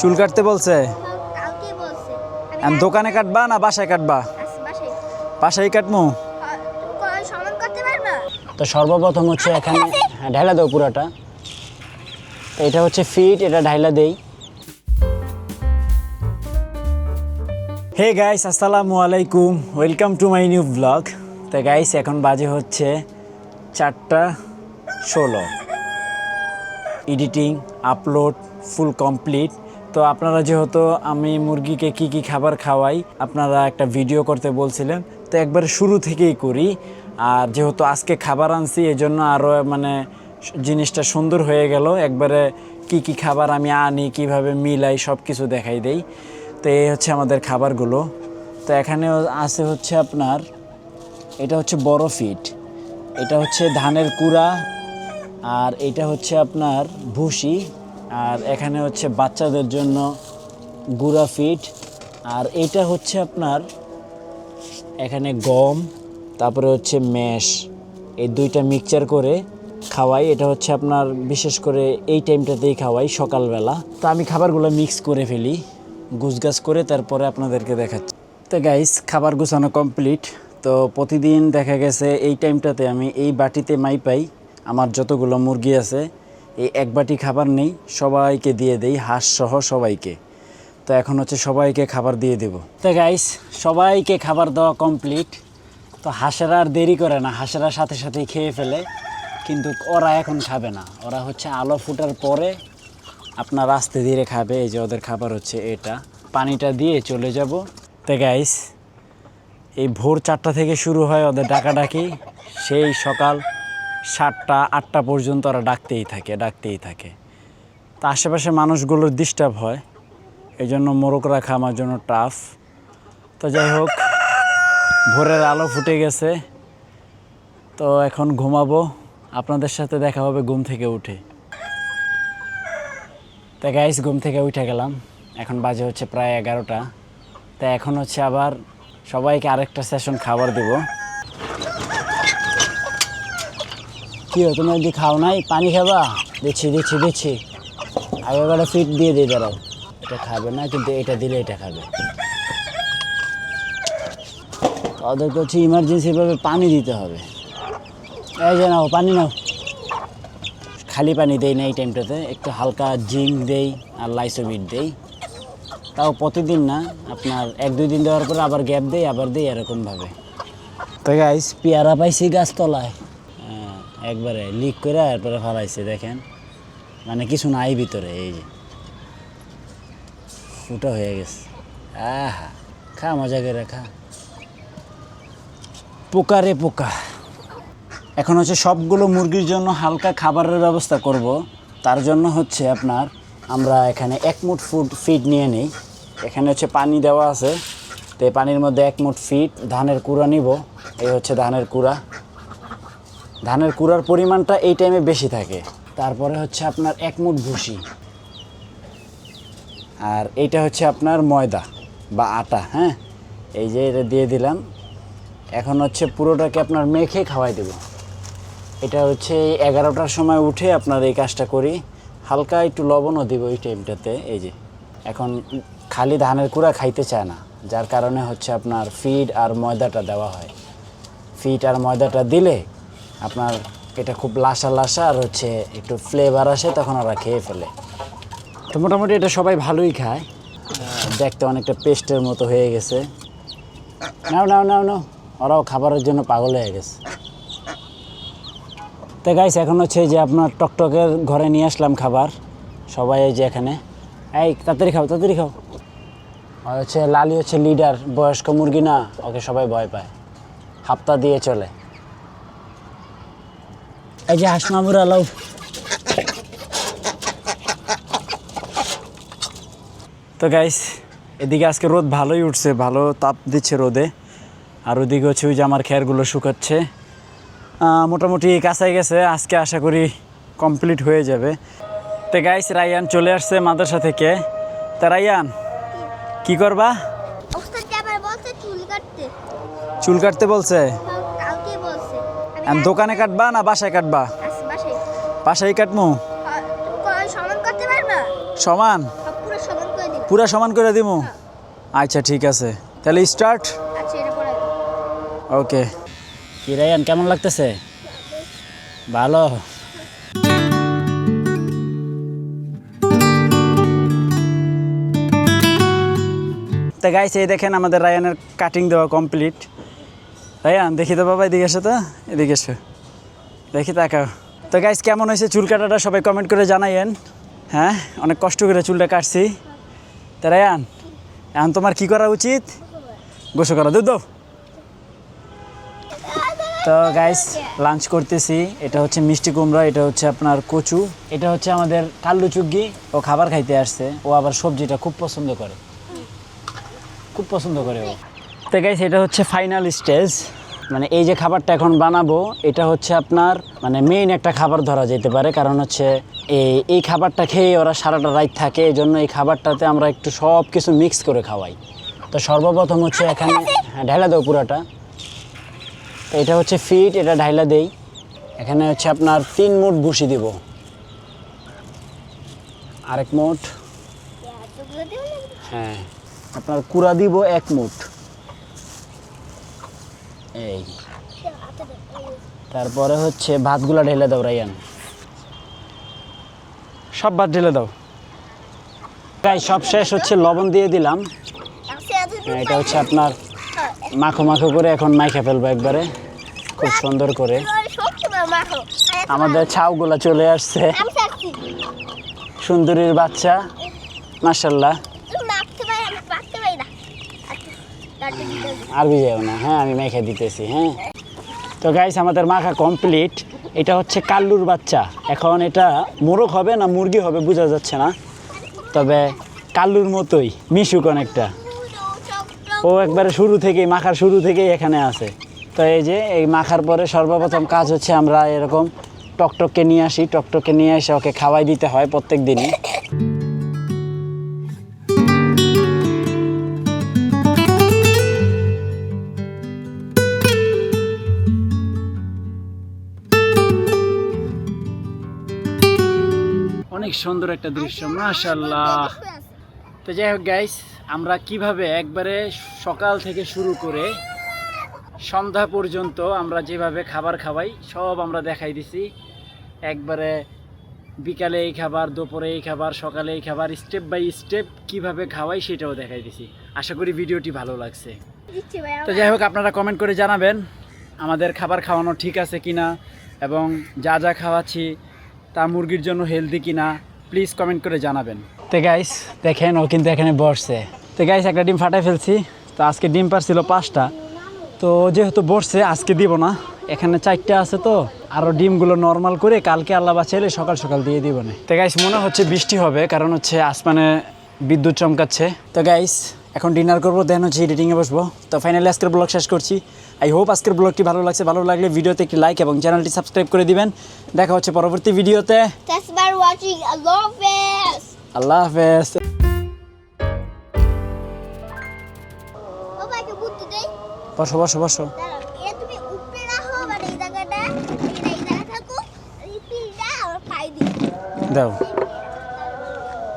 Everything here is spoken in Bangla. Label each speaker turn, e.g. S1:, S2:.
S1: চুল কাটতে বলছে? দোকানে কাটবা না বাসায় কাটবা?
S2: বাসায়।
S1: বাসায় কাটমু?
S3: তো সর্বপ্রথম হচ্ছে এখানে হ্যাঁ ঢাইলা দাও পুরাটা। এটা হচ্ছে ফিট এটা ঢাইলা দেই।
S1: হে গাইস আসসালামু আলাইকুম। Welcome to my new blog তো গাইস এখন বাজে হচ্ছে চারটা ষোলো। এডিটিং আপলোড ফুল কমপ্লিট তো আপনারা যেহেতু আমি মুরগিকে কি কি খাবার খাওয়াই, আপনারা একটা ভিডিও করতে বলছিলেন, তো একবারে শুরু থেকেই করি। আর যেহেতু আজকে খাবার আনছি এই জন্য আরও মানে জিনিসটা সুন্দর হয়ে গেল। একবারে কি কি খাবার আমি আনি, কীভাবে মিলাই সব কিছু দেখাই দেই। তো এই হচ্ছে আমাদের খাবারগুলো। তো এখানে আছে হচ্ছে আপনার, এটা হচ্ছে বড় ফিট। এটা হচ্ছে ধানের কুড়া, আর এটা হচ্ছে আপনার ভুসি। আর এখানে হচ্ছে বাচ্চাদের জন্য গুঁড়া ফিট। আর এটা হচ্ছে আপনার এখানে গম, তারপরে হচ্ছে ম্যাশ। এই দুইটা মিক্সচার করে খাওয়াই। এটা হচ্ছে আপনার বিশেষ করে এই টাইমটাতেই খাওয়াই সকালবেলা। তো আমি খাবারগুলো মিক্স করে ফেলি, গুছগাছ করে তারপরে আপনাদেরকে দেখাচ্ছি। তো গাইস খাবার গুছানো কমপ্লিট তো প্রতিদিন দেখা গেছে এই টাইমটাতে আমি এই বাটিতে মাই পাই। আমার যতগুলো মুরগি আছে এই এক বাটি খাবার নেই, সবাইকে দিয়ে দেই, হাঁস সহ সবাইকে। তো এখন হচ্ছে সবাইকে খাবার দিয়ে দেব। তো গাইস সবাইকে খাবার দেওয়া কমপ্লিট তো হাঁসেরা আর দেরি করে না, হাঁসেরা সাথে সাথেই খেয়ে ফেলে। কিন্তু ওরা এখন খাবে না। ওরা হচ্ছে আলো ফুটার পরে আপনার আস্তে ধীরে খাবে। এই যে ওদের খাবার হচ্ছে এটা। পানিটা দিয়ে চলে যাব। তো গাইস এই ভোর চারটা থেকে শুরু হয় ওদের ডাকাডাকি। সেই সকাল সাতটা, আটটা পর্যন্ত ওরা ডাকতেই থাকে ডাকতেই থাকে। তা আশেপাশে মানুষগুলোর ডিস্টার্ব হয়। এই জন্য মোরগ রাখা আমার জন্য টাফ তো যাই হোক, ভোরের আলো ফুটে গেছে। তো এখন ঘুমাবো। আপনাদের সাথে দেখা হবে ঘুম থেকে উঠে। তা গাইস ঘুম থেকে উঠে গেলাম। এখন বাজে হচ্ছে প্রায় এগারোটা। তা এখন হচ্ছে আবার সবাইকে আরেকটা সেশন খাবার দেব। কি হো তুমি যদি খাও নাই? পানি খাবা? দিচ্ছি দিচ্ছি দিচ্ছি। আগে এবারে ফিট দিয়ে দিয়ে দাঁড়াও এটা খাবে না কিন্তু এটা দিলে এটা খাবে। ওদেরকে হচ্ছে ইমার্জেন্সিভাবে পানি দিতে হবে। এই যে নাও পানি নাও। খালি পানি দেই না এই টাইমটাতে একটু হালকা জিঙ্ক দেই আর লাইসোবিট দেই। তাও প্রতিদিন না আপনার এক দুই দিন দেওয়ার পরে আবার গ্যাপ দেই আবার দেই এরকমভাবে। তো গাইস পেয়ারা পাইছি গাছতলায়। হ্যাঁ, একবারে লিক করে এরপরে ফলাইছে, দেখেন। মানে কিছু নাই ভিতরে, এই যে। ফুটো হয়ে গেছে। আহা, খা, মজা করে খা। পোকা রে পোকা। এখন হচ্ছে সবগুলো মুরগির জন্য হালকা খাবারের ব্যবস্থা করব। তার জন্য হচ্ছে আপনার, আমরা এখানে এক মুঠ ফুড ফিড নিয়ে নিই। এখানে হচ্ছে পানি দেওয়া আছে। তো পানির মধ্যে এক মুঠ ফিট ধানের কুড়া নিব। এই হচ্ছে ধানের কুড়া। ধানের কুড়ার পরিমাণটা এই টাইমে বেশি থাকে। তারপরে হচ্ছে আপনার এক মুঠ ভুসি। আর এইটা হচ্ছে আপনার ময়দা বা আটা হ্যাঁ? এই যে এটা দিয়ে দিলাম। এখন হচ্ছে পুরোটাকে আপনার মেখে খাওয়াই দেবো। এটা হচ্ছে এই এগারোটার সময় উঠে আপনার এই কাজটা করি। হালকা একটু লবণও দিব এই টাইমটাতে এই যে। এখন খালি ধানের কুড়া খাইতে চায় না, যার কারণে হচ্ছে আপনার ফিড আর ময়দাটা দেওয়া হয়। ফিড আর ময়দাটা দিলে আপনার এটা খুব লাসা লাসা আর হচ্ছে একটু ফ্লেভার আসে তখন ওরা খেয়ে ফেলে। তো মোটামুটি এটা সবাই ভালোই খায়। দেখতে অনেকটা পেস্টের মতো হয়ে গেছে। নাও নাও নাও নাও। ওরাও খাবারের জন্য পাগল হয়ে গেছে। তো গাইস এখন হচ্ছে যে আপনার টকটকের ঘরে নিয়ে আসলাম খাবার। সবাই এই যে এখানে। এই, তাড়াতাড়ি খাও তাড়াতাড়ি খাও। আর হচ্ছে লালি হচ্ছে লিডার বয়স্ক মুরগি না, ওকে সবাই ভয় পায়। হাপ্তা দিয়ে চলে। এই যে হাসমামুর তো গাইস এদিকে আজকে রোদ ভালোই উঠছে ভালো তাপ দিচ্ছে রোদে। আর ওদিকে হচ্ছে ওই যে আমার খেয়ারগুলো শুকাচ্ছে। মোটামুটি কাছাই গেছে আজকে আশা করি কমপ্লিট হয়ে যাবে। তো গাইস রায়ান চলে আসছে মাদ্রাসা থেকে। তা রায়ান কি করবা?
S2: ওস্তাদ আবার বলছে চুল কাটতে।
S1: চুল কাটতে বলছে? দোকানে কাটবা না বাসায় কাটবা?
S2: আসছি বাসায়।
S1: কাটমু?
S2: কয় সমান সব পুরো সমান
S1: করে দিমু? আচ্ছা ঠিক আছে। তাহলে স্টার্ট
S2: আচ্ছা
S1: ওকে।
S3: কি রায়ান কেমন লাগতেছে? ভালো।
S1: তো গাইস এই দেখেন আমাদের রায়ানের কাটিং দেওয়া কমপ্লিট রায়ান দেখি তো বাবা, এদিকে এসো তো, এদিকে এসো। দেখি তাকাও। তো গাইস কেমন হয়েছে চুল কাটাটা সবাই কমেন্ট করে জানাইয়েন। হ্যাঁ অনেক কষ্ট করে চুলটা কাটছি। তো রায়ান, এখন তোমার কি করা উচিত? গোসল করা, দুধ। তো গাইস লাঞ্চ করতেছি। এটা হচ্ছে মিষ্টি কুমড়া, এটা হচ্ছে আপনার কচু। এটা হচ্ছে আমাদের কাল্লু চুগ্গি। ও খাবার খাইতে আসছে। ও আবার সবজিটা খুব পছন্দ করে। খুব পছন্দ করে ও। তো গাইস এটা হচ্ছে ফাইনাল স্টেজ মানে এই যে খাবারটা এখন বানাবো এটা হচ্ছে আপনার মানে মেইন একটা খাবার ধরা যেতে পারে। কারণ হচ্ছে এই এই খাবারটা খেয়ে ওরা সারাটা রাত থাকে এই জন্য এই খাবারটাতে আমরা একটু সব কিছু মিক্স করে খাওয়াই। তো সর্বপ্রথম হচ্ছে এখানে হ্যাঁ ঢালা দাও পুরাটা। তো এটা হচ্ছে ফিট এটা ঢাইলা দেই। এখানে হচ্ছে আপনার তিন মুঠ ভুসি দিব। আরেক মুঠ।
S3: হ্যাঁ। আপনার কুড়া দিব এক মুঠ। এই। তারপরে হচ্ছে ভাতগুলা ঢেলে দাও রাইয়ান
S1: সব ভাত ঢেলে দাও।
S3: তাই সব শেষ হচ্ছে লবণ দিয়ে দিলাম। হ্যাঁ, এটা হচ্ছে আপনার মাখো মাখো করে এখন মাইখা ফেলব একবারে। খুব সুন্দর করে। আমাদের ছাউগুলা চলে আসছে। সুন্দরীর বাচ্চা মার্শাল্লাহ
S2: তুমি মাখতে পারি আমি পারতে পারি না আচ্ছা তারপরে দিতে হবে।
S3: আর যাও না। হ্যাঁ আমি মেখে দিতেছি হ্যাঁ। তো গাইস আমাদের মাখা কমপ্লিট এটা হচ্ছে কাল্লুর বাচ্চা। এখন এটা মোরগ হবে না মুরগি হবে, বোঝা যাচ্ছে না। তবে কাল্লুর মতোই, মিশুক অনেকটা। ও একবারে শুরু থেকেই, মাখার শুরু থেকেই এখানে আছে। তো এই যে, এই মাখার পরে সর্বপ্রথম কাজ হচ্ছে আমরা এরকম টকটককে নিয়ে আসি। টকটককে নিয়ে এসে ওকে খাওয়াই দিতে হয় প্রত্যেক দিনই।
S1: অনেক সুন্দর একটা দৃশ্য মাশাল্লাহ তো যাই হোক গাইস আমরা কীভাবে একবারে সকাল থেকে শুরু করে সন্ধ্যা পর্যন্ত আমরা যেভাবে খাবার খাওয়াই সব আমরা দেখাই দিছি। একবারে বিকালে এই খাবার দুপুরে এই খাবার সকালে এই খাবার স্টেপ বাই স্টেপ কীভাবে খাওয়াই সেটাও দেখাই দিছি। আশা করি ভিডিওটি ভালো লাগছে। তো যাই হোক আপনারা কমেন্ট করে জানাবেন আমাদের খাবার খাওয়ানো ঠিক আছে কিনা এবং যা যা খাওয়াচ্ছি তা মুরগির জন্য হেলদি কিনা প্লিজ কমেন্ট করে জানাবেন। তো গাইস দেখেন, ও কিন্তু এখানে বসছে। তো গাইস একটা ডিম ফাটাই ফেলছি। তো আজকে ডিম পারছিল পাঁচটা। তো যেহেতু বসছে, আজকে দিব না। এখানে চারটে আছে তো। আরও ডিমগুলো নর্মাল করে কালকে আল্লাহ বাঁচাইলে সকাল সকাল দিয়ে দিব না। তো গাইস মনে হচ্ছে বৃষ্টি হবে, কারণ হচ্ছে আসমানে বিদ্যুৎ চমকাচ্ছে। তো গাইস এখন ডিনার করব, দেন হচ্ছে এডিটিংয়ে বসবো। তো ফাইনালি আজকের ব্লগ শেষ করছি। আই হোপ আজকের ব্লগটি ভালো লাগছে। ভালো লাগলে ভিডিওতে একটি লাইক এবং চ্যানেলটি সাবস্ক্রাইব করে দিবেন। দেখা হচ্ছে পরবর্তী ভিডিওতে. আল্লাহ হাফেজ। বসো বসো বসো। দাও।